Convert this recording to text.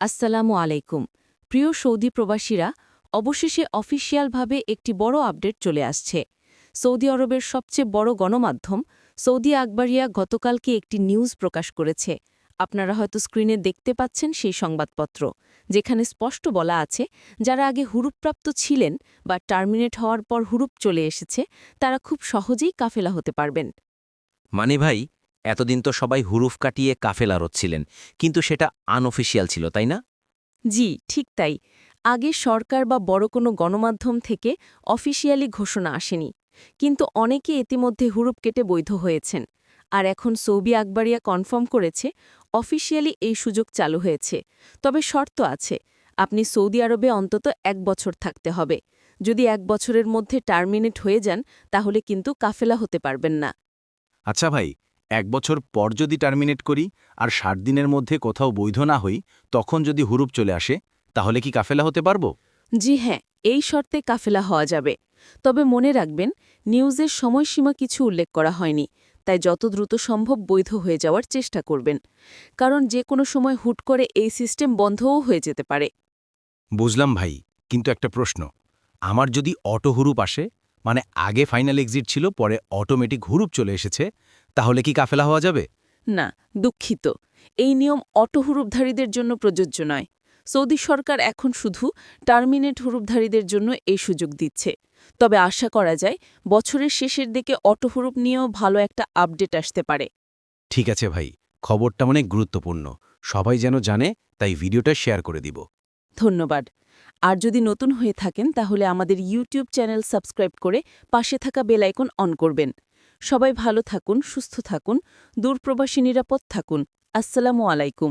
আসসালামু আলাইকুম। প্রিয় সৌদি প্রবাসীরা, অবশেষে অফিসিয়ালভাবে একটি বড় আপডেট চলে আসছে। সৌদি আরবের সবচেয়ে বড় গণমাধ্যম সৌদি আকবরিয়া গতকালকে একটি নিউজ প্রকাশ করেছে। আপনারা হয়তো স্ক্রিনে দেখতে পাচ্ছেন সেই সংবাদপত্র, যেখানে স্পষ্ট বলা আছে, যারা আগে হুরুপপ্রাপ্ত ছিলেন বা টার্মিনেট হওয়ার পর হুরুপ চলে এসেছে, তারা খুব সহজেই কাফেলা হতে পারবেন। মানে ভাই এতদিন তো সবাই হুরুফ কাটিয়ে কাফেলা রচ্ছিলেন কিন্তু সেটা আনঅফিসিয়াল ছিল তাই না? জি ঠিক তাই। আগে সরকার বা বড় কোনো গণমাধ্যম থেকে অফিসিয়ালি ঘোষণা আসেনি কিন্তু অনেকে ইতিমধ্যে হুরুপ কেটে বৈধ হয়েছেন। আর এখন সৌবি আকবরিয়া কনফার্ম করেছে অফিসিয়ালি এই সুযোগ চালু হয়েছে। তবে শর্ত আছে আপনি সৌদি আরবে অন্তত এক বছর থাকতে হবে। যদি এক বছরের মধ্যে টার্মিনেট হয়ে যান তাহলে কিন্তু কাফেলা হতে পারবেন না। আচ্ছা ভাই এক বছর পর যদি টার্মিনেট করি আর ষাট দিনের মধ্যে কোথাও বৈধ না হই তখন যদি হুরুপ চলে আসে তাহলে কি কাফেলা হতে পারব? জি হ্যাঁ এই শর্তে কাফেলা হওয়া যাবে। তবে মনে রাখবেন নিউজের সময়সীমা কিছু উল্লেখ করা হয়নি তাই যত দ্রুত সম্ভব বৈধ হয়ে যাওয়ার চেষ্টা করবেন। কারণ যে কোনো সময় হুট করে এই সিস্টেম বন্ধও হয়ে যেতে পারে। বুঝলাম ভাই কিন্তু একটা প্রশ্ন। আমার যদি অটো হুরুপ আসে মানে আগে ফাইনাল এক্সিট ছিল পরে অটোমেটিক হুরুপ চলে এসেছে তাহলে কি কাফেলা হওয়া যাবে? না দুঃখিত। এই নিয়ম অটো হুরুপধারীদের জন্য প্রযোজ্য নয়। সৌদি সরকার এখন শুধু টার্মিনেট হুরুপধারীদের জন্য এই সুযোগ দিচ্ছে। তবে আশা করা যায় বছরের শেষের দিকে অটো হুরুপ নিয়েও ভালো একটা আপডেট আসতে পারে। ঠিক আছে ভাই খবরটা অনেক গুরুত্বপূর্ণ। সবাই যেন জানে তাই ভিডিওটা শেয়ার করে দিব। ধন্যবাদ। আর যদি নতুন হয়ে থাকেন তাহলে আমাদের ইউটিউব চ্যানেল সাবস্ক্রাইব করে পাশে থাকা বেল আইকন অন করবেন। সবাই ভালো থাকুন সুস্থ থাকুন দূরপ্রবাসী নিরাপদ থাকুন। আসসালামু আলাইকুম।